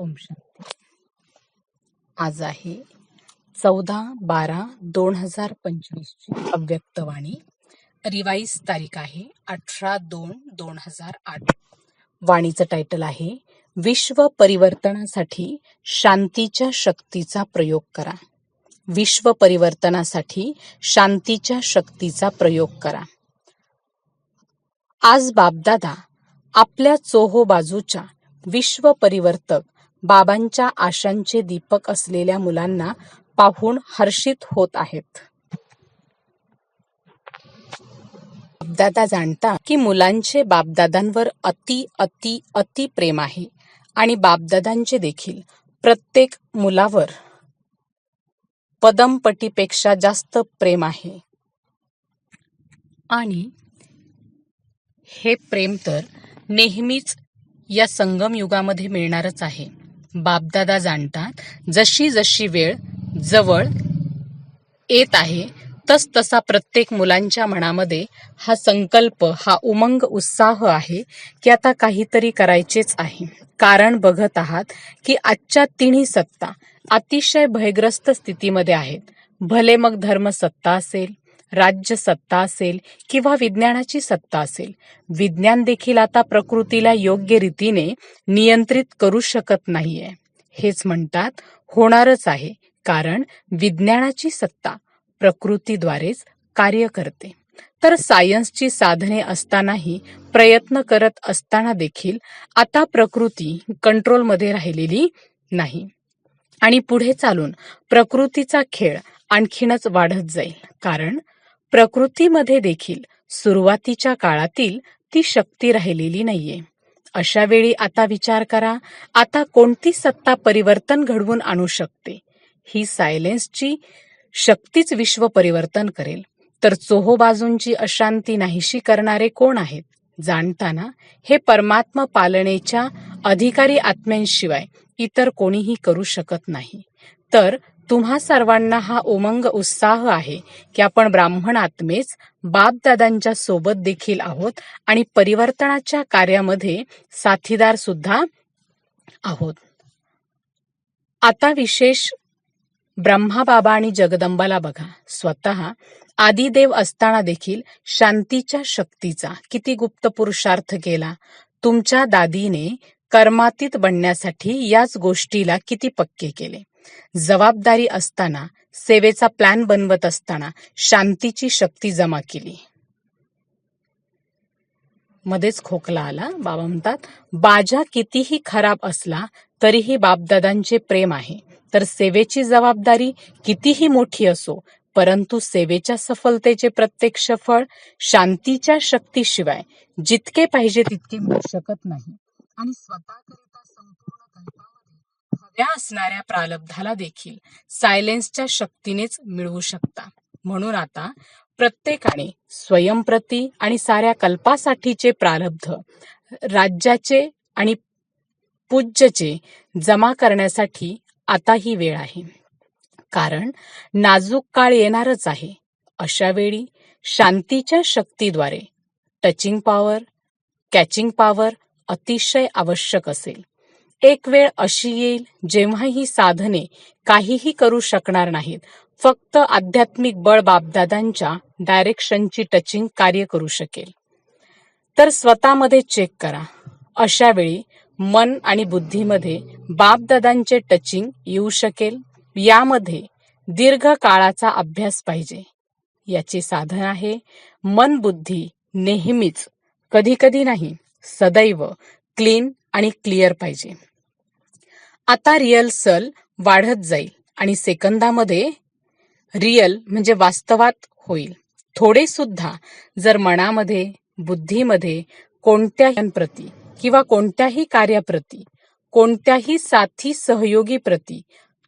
ओम शांती. आज आहे चौदा बारा दोन हजार पंचवीसची अव्यक्तवाणी. रिवाईज तारीख आहे अठरा दोन दोन हजार आठ. वाणीचं टायटल आहे विश्व परिवर्तनासाठी शांतीच्या शक्तीचा प्रयोग करा. विश्व परिवर्तनासाठी शांतीच्या शक्तीचा प्रयोग करा. आज बापदादा आपल्या चोहो बाजूच्या विश्व परिवर्तक बाबांच्या आशांचे दीपक असलेल्या मुलांना पाहून हर्षित होत आहेत. बापदादा जाणता की मुलांचे बापदादांवर अति अति अति प्रेम आहे आणि बापदादांचे देखील प्रत्येक मुलावर पदमपटीपेक्षा जास्त प्रेम आहे. आणि हे प्रेम तर नेहमीच या संगम युगामध्ये मिळणारच आहे. बापदादा जाणतात जशी जशी वेळ जवळ येत आहे तस तसा प्रत्येक मुलांच्या मनामध्ये हा संकल्प हा उमंग उत्साह आहे की आता काहीतरी करायचेच आहे. कारण बघत आहात की आजच्या तिन्ही सत्ता अतिशय भयग्रस्त स्थितीमध्ये आहेत. भले मग धर्म सत्ता असेल राज्य सत्ता असेल किंवा विज्ञानाची सत्ता असेल विज्ञान देखील आता प्रकृतीला योग्य रीतीने नियंत्रित करू शकत नाहीये. हेच म्हणतात होणारच आहे कारण विज्ञानाची सत्ता प्रकृतीद्वारेच कार्य करते. तर सायन्सची साधने असतानाही प्रयत्न करत असताना देखील आता प्रकृती कंट्रोलमध्ये राहिलेली नाही. आणि पुढे चालून प्रकृतीचा खेळ आणखीनच वाढत जाईल कारण प्रकृतीमध्ये देखील सुरुवातीच्या काळातील ती शक्ती राहिलेली नाहीये. अशा वेळी आता विचार करा आता कोणती सत्ता परिवर्तन घडवून आणू शकते? ही सायलेन्सची शक्तीच विश्व परिवर्तन करेल. तर चोहो बाजूंची अशांती नाहीशी करणारे कोण आहेत? जाणताना हे परमात्मा पालनेच्या अधिकारी आत्म्यांशिवाय इतर कोणीही करू शकत नाही. तर तुम्हा सर्वांना हा उमंग उत्साह आहे की आपण ब्राह्मण आत्मेच बापदादांच्या सोबत देखील आहोत आणि परिवर्तनाच्या कार्यामध्ये साथीदार सुद्धा आहोत. आता विशेष ब्रह्माबाबा आणि जगदंबाला बघा. स्वतः आदिदेव असताना देखील शांतीच्या शक्तीचा किती गुप्त पुरुषार्थ केला. तुमच्या दादीने कर्मातीत बनण्यासाठी याच गोष्टीला किती पक्के केले. जबाबदारी असताना सेवेचा प्लॅन बनवत असताना शांतीची शक्ती जमा केली. मध्येच खोकला आला. बाबा म्हणतात बाजा कितीही खराब असला तरीही बापदादांचे प्रेम आहे. तर सेवेची जबाबदारी कितीही मोठी असो परंतु सेवेच्या सफलतेचे प्रत्यक्ष फळ शांतीच्या शक्तीशिवाय जितके पाहिजे तितके मिळू शकत नाही. आणि स्वतःकडे त्या असणाऱ्या प्रालब्धाला देखील सायलेन्सच्या शक्तीनेच मिळवू शकता. म्हणून आता प्रत्येकाने स्वयंप्रती आणि साऱ्या कल्पासाठीचे प्रारब्ध राज्याचे आणि पूज्यचे जमा करण्यासाठी आता ही वेळ आहे. कारण नाजूक काळ येणारच आहे. अशा वेळी शांतीच्या शक्तीद्वारे टचिंग पॉवर कॅचिंग पॉवर अतिशय आवश्यक असेल. एक वेळ अशी येईल जेव्हा ही साधने काहीही करू शकणार नाहीत. फक्त आध्यात्मिक बळ बापदादांच्या डायरेक्शनची टचिंग कार्य करू शकेल. तर स्वतःमध्ये चेक करा. अशा वेळी मन आणि बुद्धीमध्ये बापदादांचे टचिंग येऊ शकेल. यामध्ये दीर्घ काळाचा अभ्यास पाहिजे. याचे साधन आहे मन बुद्धी नेहमीच कधी कधी नाही सदैव क्लीन आणि क्लिअर पाहिजे. आता रिअल सल वाढत जाईल आणि सेकंदामध्ये रिअल म्हणजे वास्तवात होईल. थोडे सुद्धा जर मनामध्ये बुद्धीमध्ये कोणत्याही प्रती किंवा कोणत्याही कार्याप्रती कोणत्याही साथी सहयोगी प्रती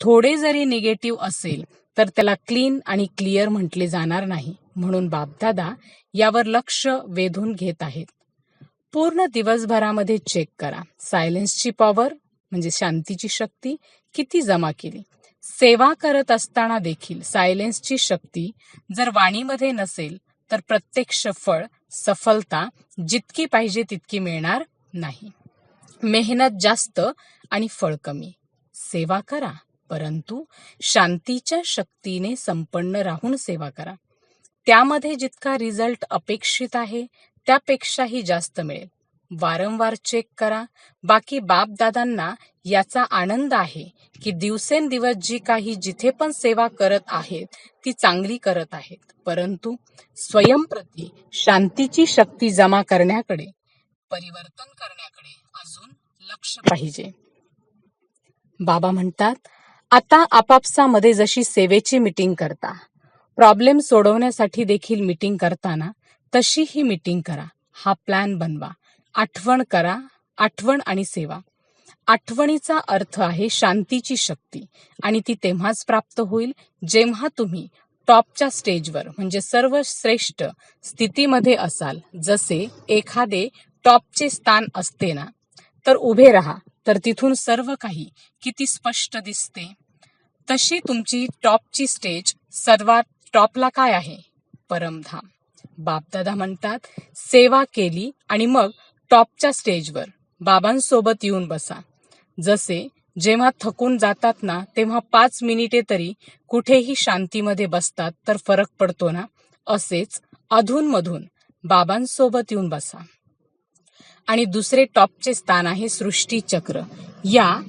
थोडे जरी निगेटिव्ह असेल तर त्याला क्लीन आणि क्लिअर म्हटले जाणार नाही. म्हणून बापदादा यावर लक्ष वेधून घेत आहेत. पूर्ण दिवसभरामध्ये चेक करा. सायलेन्सची पॉवर म्हणजे शांतीची शक्ती किती जमा केली. सेवा करत असताना देखील सायलेन्सची शक्ती जर वाणीमध्ये नसेल तर प्रत्यक्ष फळ सफलता जितकी पाहिजे तितकी मिळणार नाही. मेहनत जास्त आणि फळ कमी. सेवा करा परंतु शांतीच्या शक्तीने संपन्न राहून सेवा करा. त्यामध्ये जितका रिझल्ट अपेक्षित आहे त्यापेक्षाही जास्त मिळेल. वारंवार चेक करा. बाकी बापदादांना याचा आनंद आहे की दिवसेंदिवस जी काही जिथे पण सेवा करत आहेत ती चांगली करत आहेत. परंतु स्वयंप्रती शांतीची शक्ती जमा करण्याकडे परिवर्तन करण्याकडे अजून लक्ष पाहिजे. बाबा म्हणतात आता आपापसामध्ये जशी सेवेची मीटिंग करता प्रॉब्लेम सोडवण्यासाठी देखील मीटिंग करताना तशी ही मीटिंग करा. हा प्लॅन बनवा. आठवण करा. आठवण आणि सेवा. आठवणीचा अर्थ आहे शांतीची शक्ती आणि ती तेव्हाच प्राप्त होईल जेव्हा तुम्ही टॉपच्या स्टेजवर म्हणजे सर्वश्रेष्ठ स्थितीमध्ये असाल जसे एखादे टॉपचे स्थान असते ना तर उभे राहा. तर तिथून सर्व काही किती स्पष्ट दिसते. तशी तुमची टॉपची स्टेज सर्वात टॉपला काय आहे? परमधाम. बापदादा म्हणतात सेवा केली आणि मग टॉपच्या स्टेजवर बाबांसोबत येऊन बसा. जसे जेव्हा थकून जातात ना तेव्हा पाच मिनिटे तरी कुठेही शांतीमध्ये बसतात तर फरक पडतो ना? असेच अधूनमधून बाबांसोबत येऊन बसा. आणि दुसरे टॉपचे स्थान आहे सृष्टीचक्र. या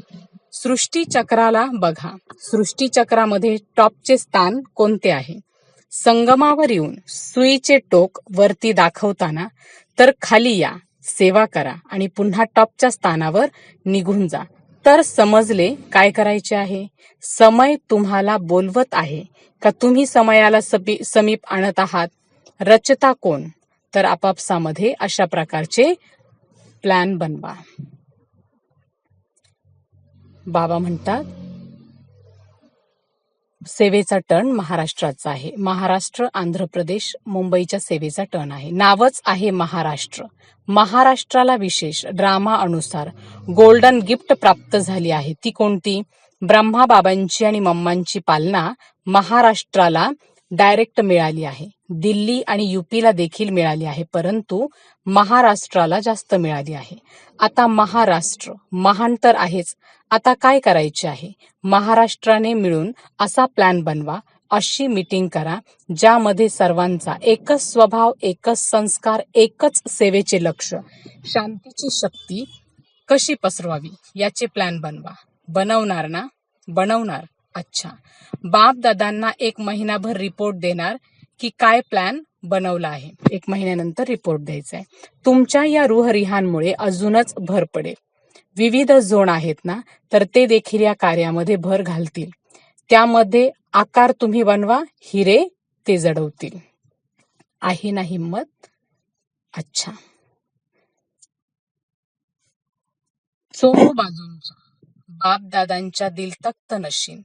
सृष्टीचक्राला बघा. सृष्टीचक्रामध्ये टॉपचे स्थान कोणते आहे? संगमावर येऊन सुईचे टोक वरती दाखवताना तर खाली या सेवा करा आणि पुन्हा टॉपच्या स्थानावर निघून जा. तर समजले काय करायचे आहे? समय तुम्हाला बोलवत आहे का तुम्ही समयाला समीप आणत आहात? रचता कोण? तर आपापसामध्ये अशा प्रकारचे प्लॅन बनवा. बाबा म्हणतात सेवेचा टर्न महाराष्ट्राचा आहे. महाराष्ट्र आंध्र प्रदेश मुंबईच्या सेवेचा टर्न आहे. नावच आहे महाराष्ट्र. महाराष्ट्राला विशेष ड्रामा अनुसार गोल्डन गिफ्ट प्राप्त झाली आहे. ती कोणती? ब्रह्मा बाबांची आणि मम्मांची पालना महाराष्ट्राला डायरेक्ट मिळाली आहे. दिल्ली आणि युपीला देखील मिळाली आहे परंतु महाराष्ट्राला जास्त मिळाली आहे. आता महाराष्ट्र महान तर आहेच. आता काय करायचे आहे? महाराष्ट्राने मिळून असा प्लॅन बनवा अशी मीटिंग करा ज्यामध्ये सर्वांचा एकच स्वभाव एकच संस्कार एकच सेवेचे लक्ष शांतीची शक्ती कशी पसरवावी याचे प्लॅन बनवा. बनवणार ना? बनवणार. अच्छा. बाप दादांना एक महिनाभर रिपोर्ट देणार की काय प्लॅन बनवला आहे. एक महिन्यानंतर रिपोर्ट द्यायचा आहे तुमच्या या रुहरिहांमुळे अजूनच भर पडेल. विविध झोन आहेत ना तर ते देखील या कार्यामध्ये भर घालतील. त्यामध्ये आकार तुम्ही बनवा हिरे ते जडवतील. आहे ना हिंमत? अच्छा. चोहो बाजूंच्या बापदादांच्या दिलतक्त नशीन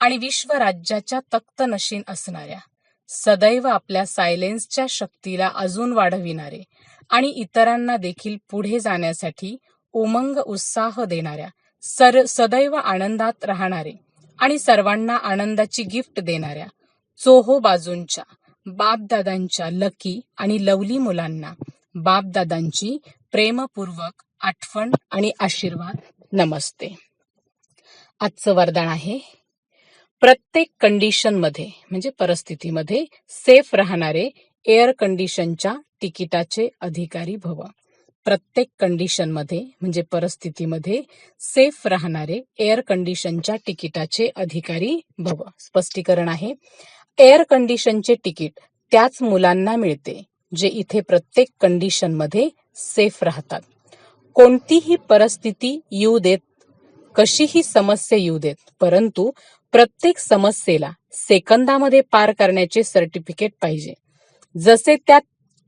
आणि विश्वराज्याच्या तक्त नशीन असणाऱ्या सदैव आपल्या सायलेन्सच्या शक्तीला अजून वाढविणारे आणि इतरांना देखील पुढे जाण्यासाठी उमंग उत्साह देणाऱ्या सर सदैव आनंदात राहणारे आणि सर्वांना आनंदाची गिफ्ट देणाऱ्या चोहो बाजूंच्या बापदादांच्या लकी आणि लवली मुलांना बापदादांची प्रेमपूर्वक आठवण आणि आशीर्वाद. नमस्ते. आजचं वरदान आहे प्रत्येक कंडिशनमध्ये म्हणजे परिस्थितीमध्ये सेफ राहणारे एअर कंडिशनच्या तिकिटाचे अधिकारी भव प्रत्येक कंडिशनमध्ये म्हणजे परिस्थितीमध्ये सेफ राहणारे एअर कंडिशनच्या तिकिटाचे अधिकारी भव स्पष्टीकरण आहे. एअर कंडिशनचे तिकीट त्याच मुलांना मिळते जे इथे प्रत्येक कंडिशनमध्ये सेफ राहतात. कोणतीही परिस्थिती येऊ देत कशीही समस्या येऊ देत परंतु प्रत्येक समस्येला सेकंदामध्ये पार करण्याचे सर्टिफिकेट पाहिजे. जसे त्या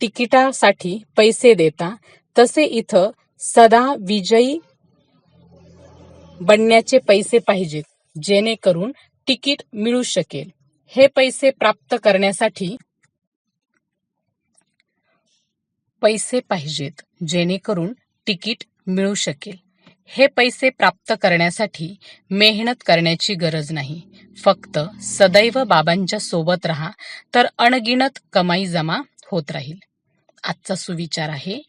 तिकिटासाठी पैसे देता तसे इथं सदा विजयी बनण्याचे पैसे पाहिजेत जेणेकरून तिकीट मिळू शकेल. हे पैसे प्राप्त करण्यासाठी पैसे पाहिजेत जेणेकरून तिकीट मिळू शकेल. हे पैसे प्राप्त करण्यासाठी मेहनत करण्याची गरज नाही. फक्त सदैव बाबांच्या सोबत राहा तर अणगिणत कमाई जमा होत राहील. आजचा सुविचार आहे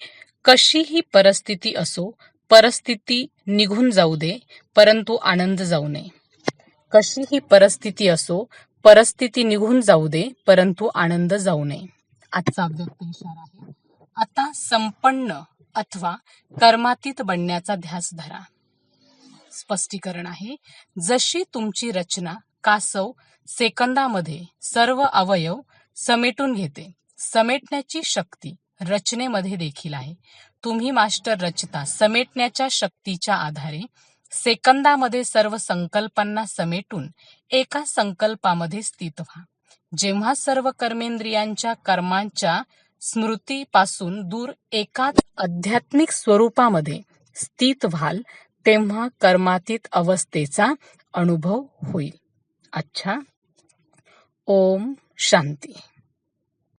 कशीही परिस्थिती असो परिस्थिती निघून जाऊ दे परंतु आनंद जाऊ नये. कशीही परिस्थिती असो परिस्थिती निघून जाऊ दे परंतु आनंद जाऊ नये. आजचा अव्यक्त इशारा आहे. आता संपन्न अथवा कर्मातीत बनण्याचा ध्यास धरा. स्पष्टीकरण आहे जशी तुमची रचना कासव सेकंदामध्ये सर्व अवयव समेटून घेते समेटण्याची शक्ती रचनेमध्ये देखील आहे. तुम्ही मास्टर रचता समेटण्याच्या शक्तीच्या आधारे सेकंदामध्ये सर्व संकल्पांना समेटून एका संकल्पामध्ये स्थित व्हा. जेव्हा सर्व कर्मेंद्रियांच्या कर्मांच्या स्मृतीपासून दूर एकाच आध्यात्मिक स्वरूपामध्ये स्थित व्हाल तेव्हा कर्मातीत अवस्थेचा अनुभव होईल. अच्छा. ओम शांती.